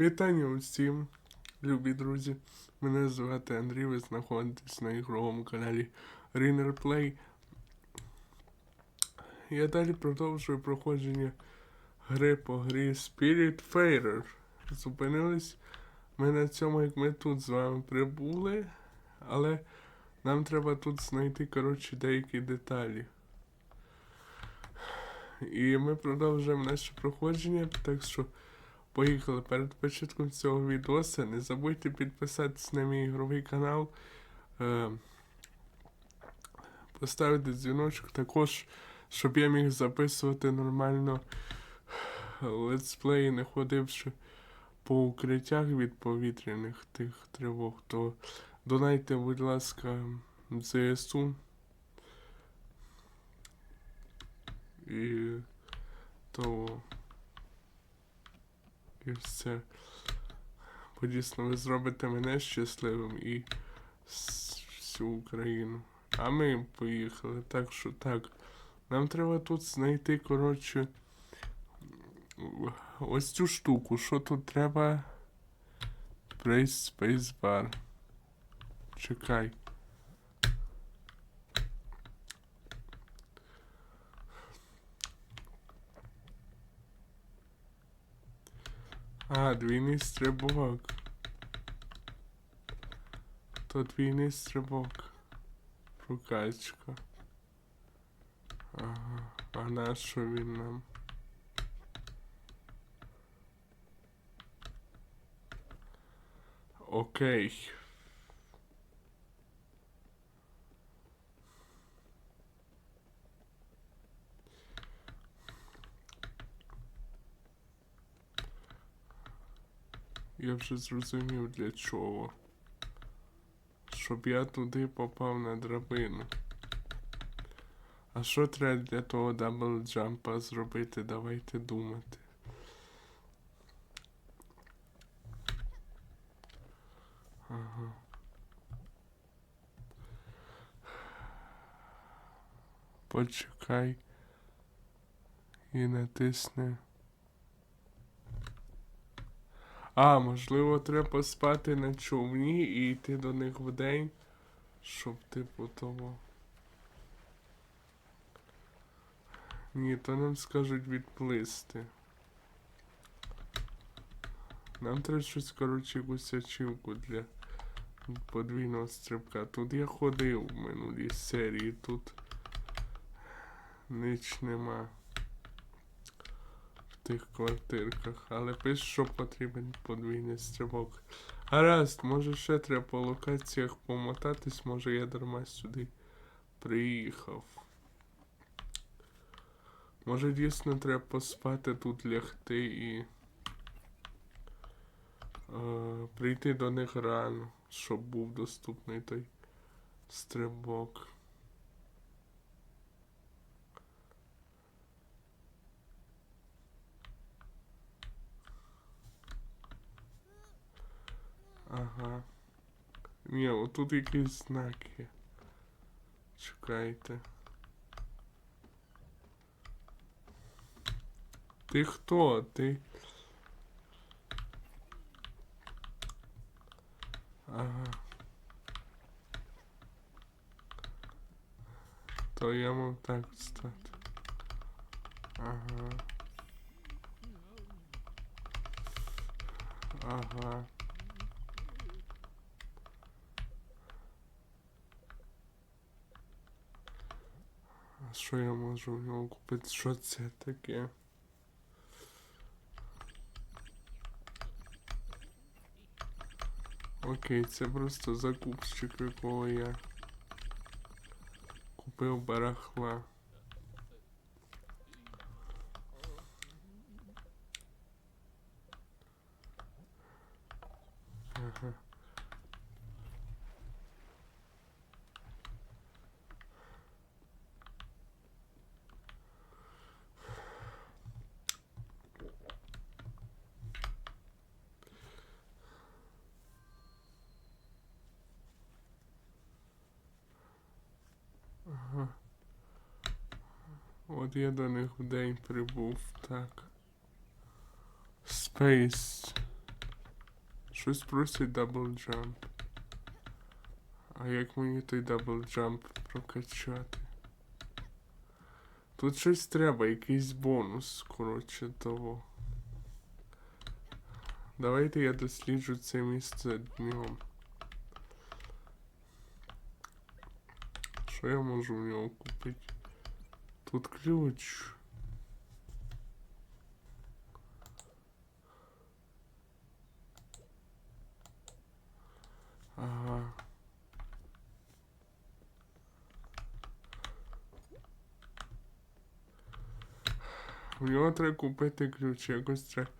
Вітання усім, любі друзі. Мене звати Андрій, ви знаходитесь на ігровому каналі Riner Play. Я далі продовжую проходження гри по грі Spirit Fairer. Зупинились ми на цьому, як ми тут з вами прибули, але нам треба тут знайти, коротше, деякі деталі. І ми продовжуємо наше проходження, так що Поїхали перед початком цього відоса. Не забудьте підписатись на мій ігровий канал. Е, поставити дзвіночок також, щоб я міг записувати нормально летсплеї, не ходивши по укриттях від повітряних тих тривог, то донайте, будь ласка, ЗСУ. І то і все. Бо дійсно ви зробите мене щасливим і всю Україну. А ми поїхали. Так що так. Нам треба тут знайти, коротше, ось цю штуку. Що тут треба? Press Spacebar. Чекай. А, двійний стрибок. То двійний стрибок. Рукачка. Ага. А на що він нам? Окей. Я вже зрозумів для чого. Щоб я туди попав на драбину. А що треба для того дабл джампа зробити? Давайте думати. Ага. Почекай. І натисни. А, можливо, треба спати на човні і йти до них вдень, щоб типу того. Ні, то нам скажуть відплисти. Нам треба щось, коротше, якусь ачівку для подвійного стрибка. Тут я ходив в минулій серії, тут ніч нема в тих квартирках, але пише, що потрібен подвійний стрибок. Гаразд, може ще треба по локаціях помотатись, може я дарма сюди приїхав. Може дійсно треба поспати тут лягти і е, прийти до них рано, щоб був доступний той стрибок. Ага. Ні, отут якийсь знак є. Чекайте. Ти хто? Ти. Ага. То я мав так стати. Ага. Ага. Що я можу в нього купити? Що це таке? Окей, це просто закупщик, якого я купив барахла. Ага. Ага. От я до них в день прибув, так. Space. Щось просить дабл джамп. А як мені той дабл джамп прокачати? Тут щось треба, якийсь бонус, коротше, того. Давайте я досліджу це місце днем. Що я можу в нього купити? Тут ключ. Ага. В нього треба купити ключ, якось треба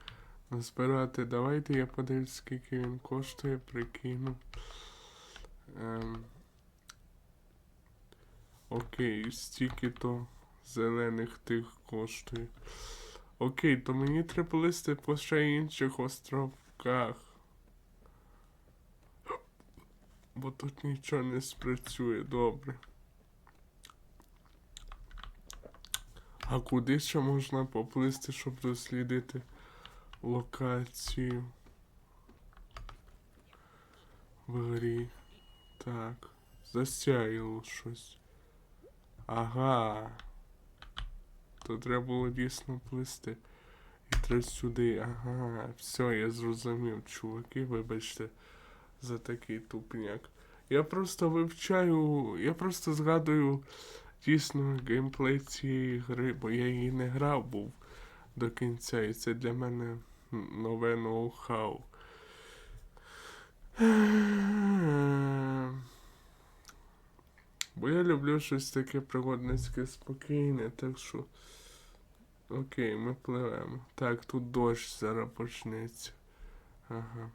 збирати. Давайте я подивлюсь, скільки він коштує, прикину. Ем. Окей, стільки то зелених тих коштує. Окей, то мені треба листи по ще інших островках. Бо тут нічого не спрацює, добре. А куди ще можна поплисти, щоб дослідити локацію в грі? Так, засяяло щось. Ага. То треба було дійсно плисти. І треба сюди. Ага. Все, я зрозумів, чуваки, вибачте за такий тупняк. Я просто вивчаю, я просто згадую дійсно геймплей цієї гри, бо я її не грав був до кінця, і це для мене нове ноу-хау. Бо я люблю щось таке пригодницьке спокійне, так що. Окей, ми пливемо. Так, тут дощ зараз почнеться. Ага.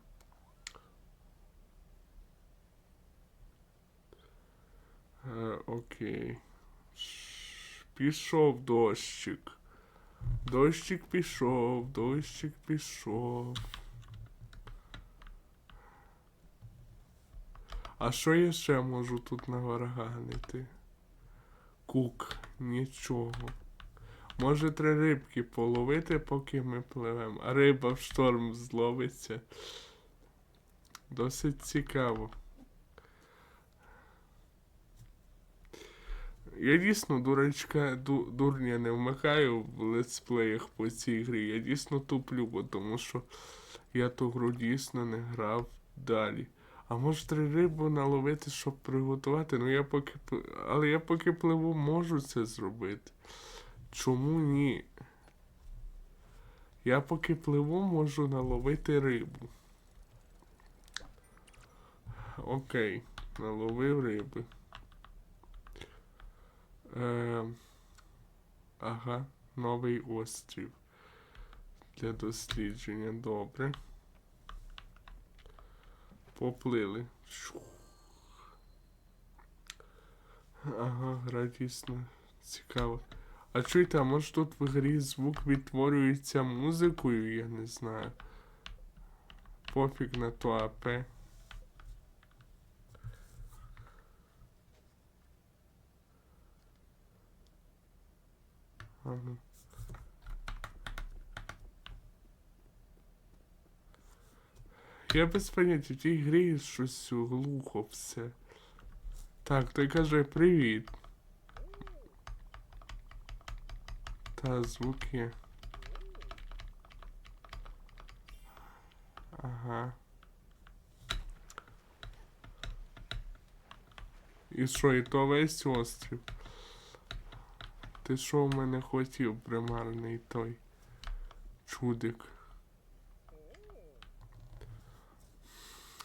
Е, окей. Пішов дощик. Дощик пішов, дощик пішов. А що я ще можу тут наварганити? Кук, нічого. Може три рибки половити, поки ми пливемо. А риба в шторм зловиться. Досить цікаво. Я дійсно дурачка, ду, дурня не вмикаю в летсплеях по цій грі. Я дійсно туплю, бо тому що я ту гру дійсно не грав далі. А може три рибу наловити, щоб приготувати? Ну я поки але я поки пливу, можу це зробити. Чому ні? Я поки пливу, можу наловити рибу. Окей, наловив риби. Е, ага, новий острів. Для дослідження. Добре. Поплили. Ага, гра дійсно цікаво. А чуєте, а може тут в грі звук відтворюється музикою, я не знаю. Пофіг на то АП. Ага. Я без поняття, в тій грі щось глухо все. Так, той каже привіт. Та звук є. Ага. І що, і то весь острів? Ти що в мене хотів, примарний той чудик?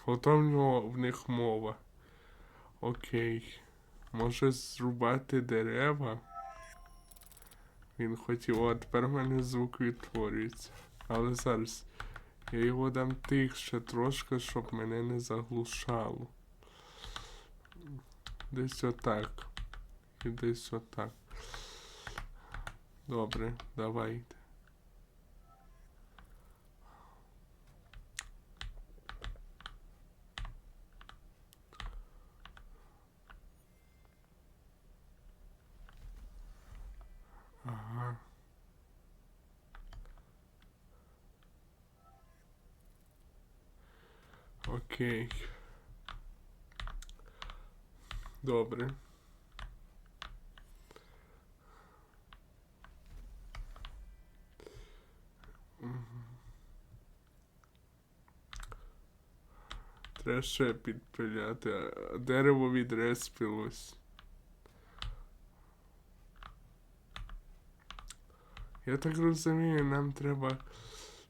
Ото в нього в них мова. Окей. Може зрубати дерева? Він хотів, о, тепер в мене звук відтворюється. Але зараз я його дам тихше трошки, щоб мене не заглушало. Десь отак. І десь отак. Добре, давайте. Ага. Окей. Добре. Треба ще підпиляти. а Дерево відреспілось. Я так розумію, нам треба.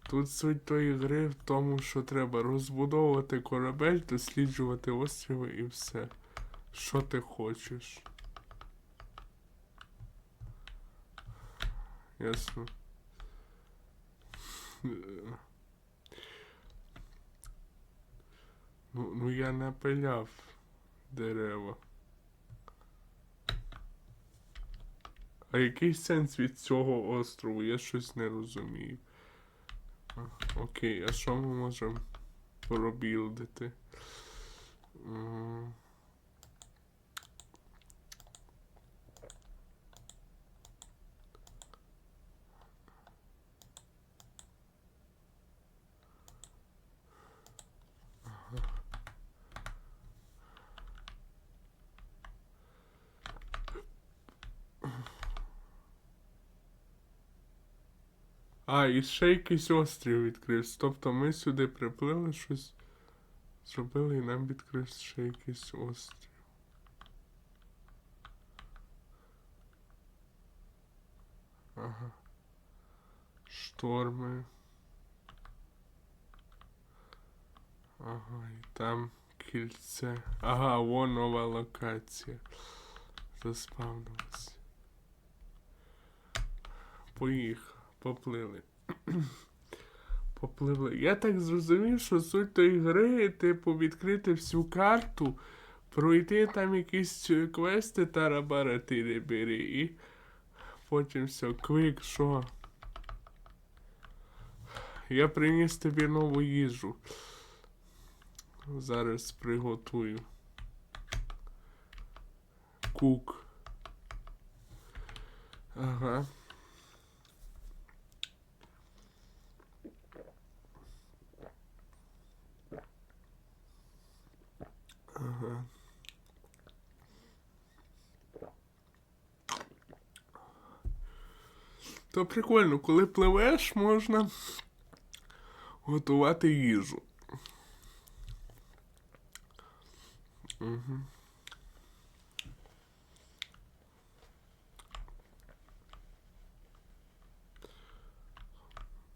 Тут суть тої гри в тому, що треба розбудовувати корабель, досліджувати остріви і все. Що ти хочеш? Ясно. Ну, ну я напиляв дерева. А який сенс від цього острову? Я щось не розумію. Окей, а що ми можемо пробілдити? А, і ще якийсь острів відкрився. Тобто ми сюди приплили щось. Зробили і нам відкрився ще якийсь острів. Ага. Шторми. Ага, і там кільце. Ага, вон нова локація. Заспавнилась. Поїхав. Поплили. Попливли. Я так зрозумів, що суть тої гри, типу, відкрити всю карту, пройти там якісь квести тарабара тирибири і потім все, квик, що? Я приніс тобі нову їжу. Зараз приготую. Кук. Ага. Ага. То прикольно, коли пливеш, можна готувати їжу. Угу.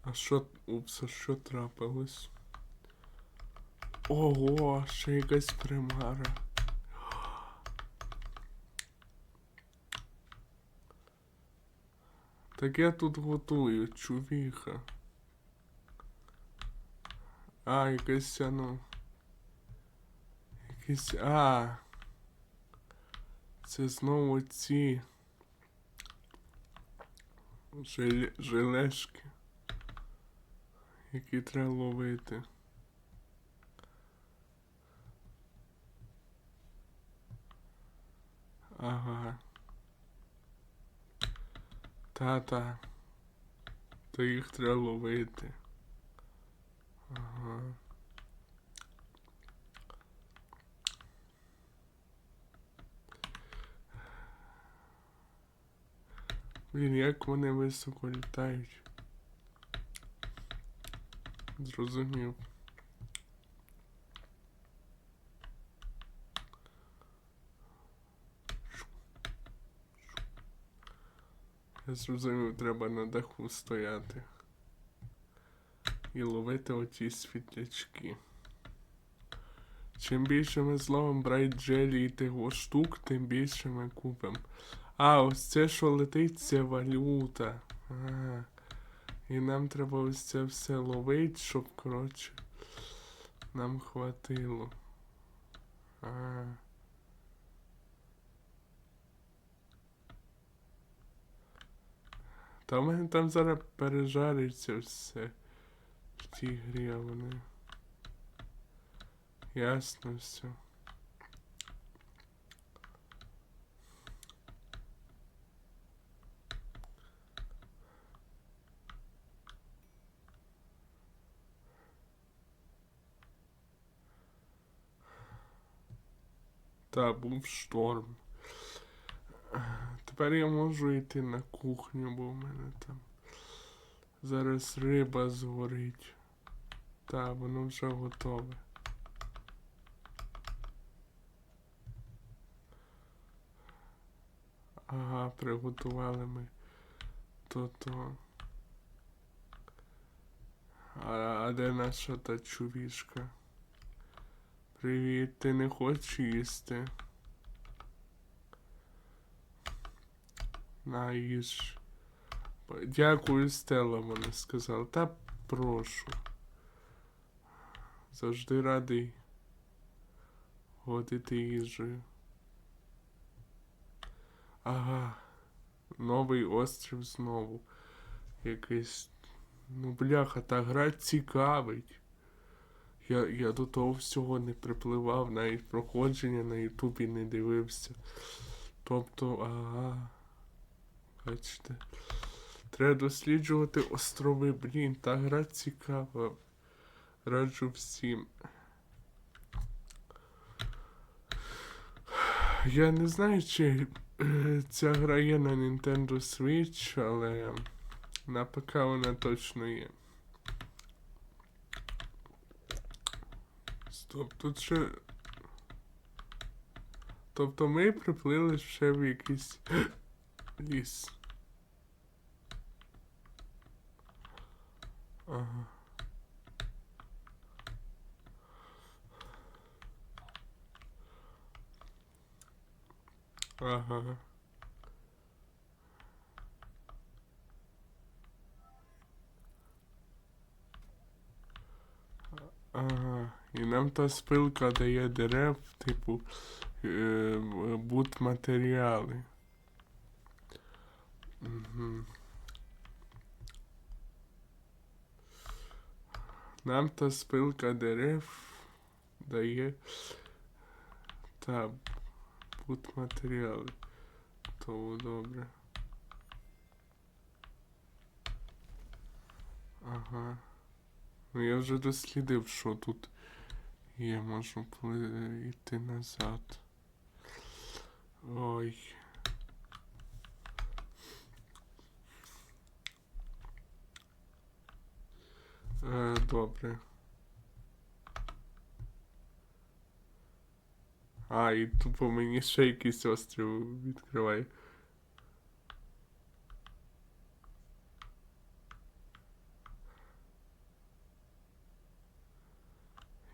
А що, упс, а що трапилось? Ого, ще якась примара. Так я тут готую, чувіха. А, якась ну. Якісь. А. Це знову ці. Желе... Желешки. Які треба ловити. Ага. Та-та. То їх треба ловити. Ага. Блін, як вони високо літають. Зрозумів. Зрозумів, треба на даху стояти. І ловити оті світлячки. Чим більше ми зловимо брайт джелі і тих штук, тим більше ми купимо. А, ось це, що летить, це валюта. А, і нам треба ось це все ловити, щоб, коротше, нам хватило. А. Та в мене там зараз пережариться все в тій грі, а вони. Ясно все. Та був шторм. Тепер я можу йти на кухню, бо в мене там зараз риба згорить. Та, воно вже готове. Ага, приготували ми то-то. А, а де наша та чувішка? Привіт, ти не хочеш їсти? На, їж. Дякую, Стелла, вона сказала. Та прошу. Завжди радий годити їжею. Ага. Новий острів знову. Якийсь. Ну, бляха, та гра цікавить. Я, я до того всього не припливав, навіть проходження на Ютубі не дивився. Тобто, ага. Бачите. Треба досліджувати острови. Блін, та гра цікава. Раджу всім. Я не знаю, чи е, ця гра є на Nintendo Switch, але на ПК вона точно є. Стоп, тут ще. Тобто ми приплили ще в якийсь ліс. Ага. Ага. Ага. І нам та спилка дає дерев, типу, е, бут матеріали. Угу. Нам та спилка дерев дає та бут матеріали. То добре. Ага. Ну я вже дослідив, що тут є, можу йти назад. Ой. Добре. А, і тупо мені ще якийсь острів відкриває.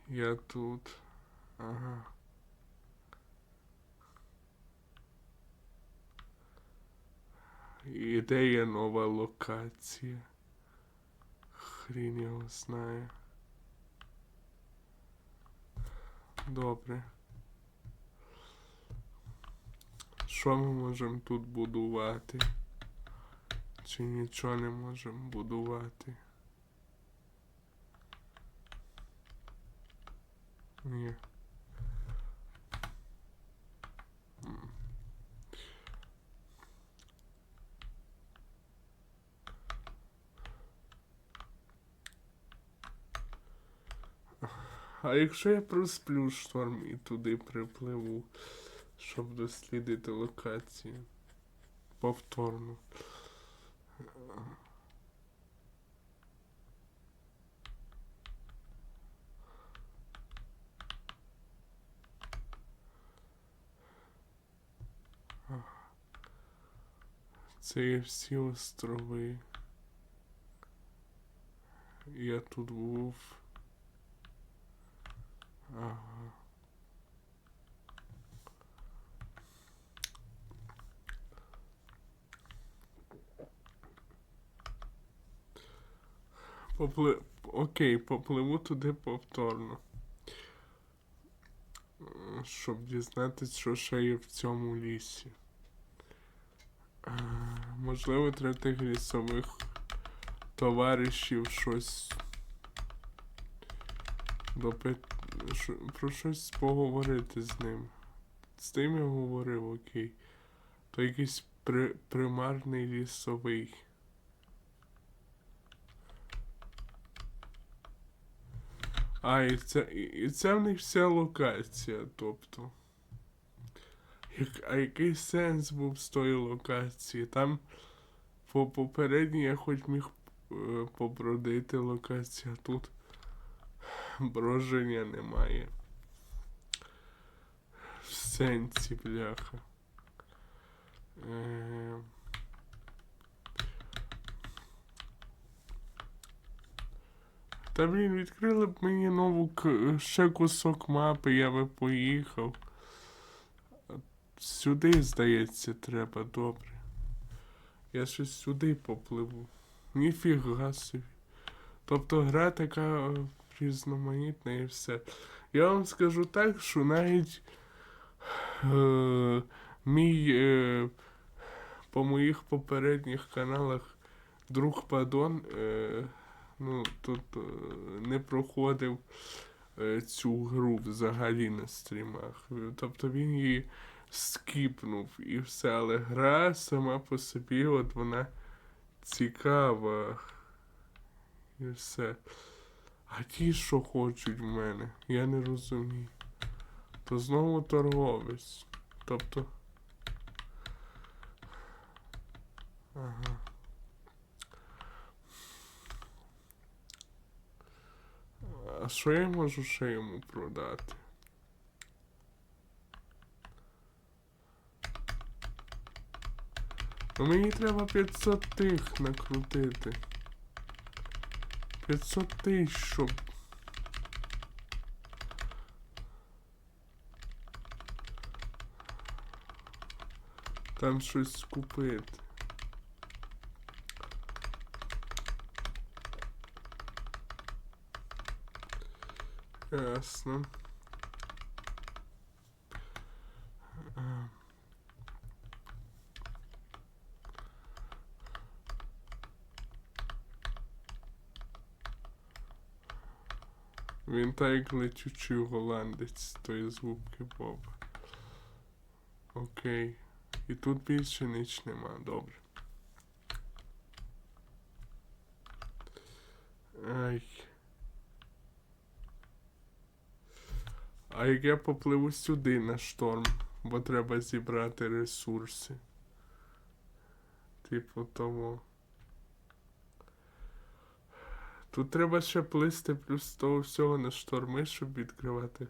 Я тут. Ага. І де є нова локація? Хрін його знає. Добре. Що ми можемо тут будувати? Чи нічого не можемо будувати? Ні. А якщо я просплю шторм і туди припливу, щоб дослідити локацію повторно. Це є всі острови. Я тут був. Попли... Окей, попливу туди повторно. Щоб дізнатися, що ще є в цьому лісі. Е, Можливо, треба тих лісових товаришів щось допит... про щось поговорити з ним. З тим я говорив, окей. То якийсь при... примарний лісовий. А, і це, і це в них вся локація, тобто. Як- А який сенс був з тої локації? Там по попередній я хоч міг е, побродити локацію, а тут броження немає. В сенсі, бляха. Е, Та блін, відкрили б мені нову ще кусок мапи, я би поїхав. Сюди, здається, треба, добре. Я щось сюди попливу. Ніфіга собі. Тобто гра така е, різноманітна і все. Я вам скажу так, що навіть е, мій е, по моїх попередніх каналах друг Падон е, ну, тут е, не проходив е, цю гру взагалі на стрімах. Тобто він її скіпнув і все, але гра сама по собі, от вона цікава. І все. А ті, що хочуть в мене, я не розумію. То знову торговець. Тобто. Ага. А що я можу ще йому продати? Ну мені треба 500 тих накрутити. 500 тисяч, щоб. Там щось купити. Ясно. Він так як летючий голландець тої з губки Боба. Окей. І тут більше ніч нема, добре. Ай. А як я попливу сюди на шторм, бо треба зібрати ресурси. Типу того. Тут треба ще плисти плюс того всього на шторми, щоб відкривати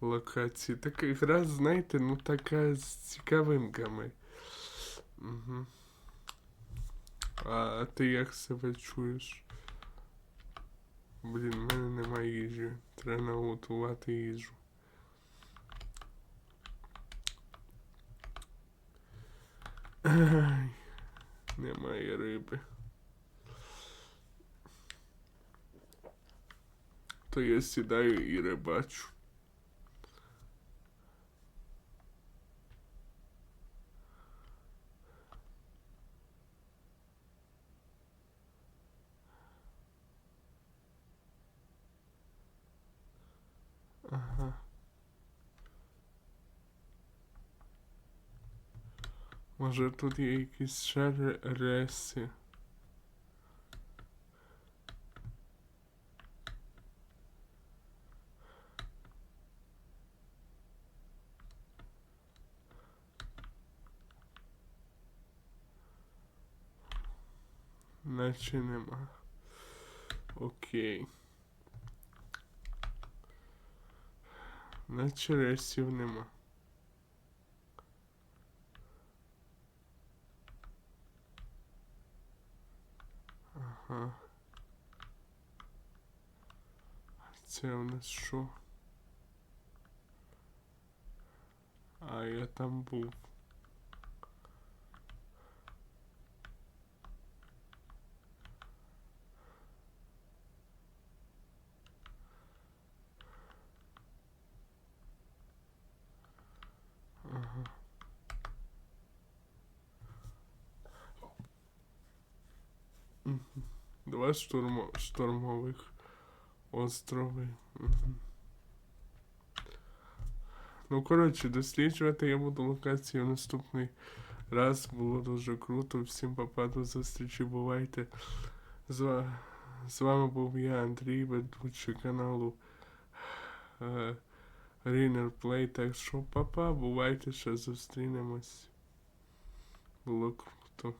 локації. Така гра, знаєте, ну така з цікавинками. Угу. А ти як себе чуєш? Блін, в мене немає їжі. Треба наготувати їжу. Немає риби. То я сідаю і рибачу. Ага. Може тут є якісь ще ре- Наче нема. Окей. Наче ресів нема. Ага. Це у нас що? А я там був. Ага. Мгм. Два штурмо... штормових острови. Мгм. Ну, коротше, досліджувати я буду локацію наступний раз. Було дуже круто. Всім папа до зустрічі. Бувайте. З, з вами був я, Андрій, ведучий каналу е, Рінер Плей. Так що, папа, бувайте ще зустрінемось. Було круто.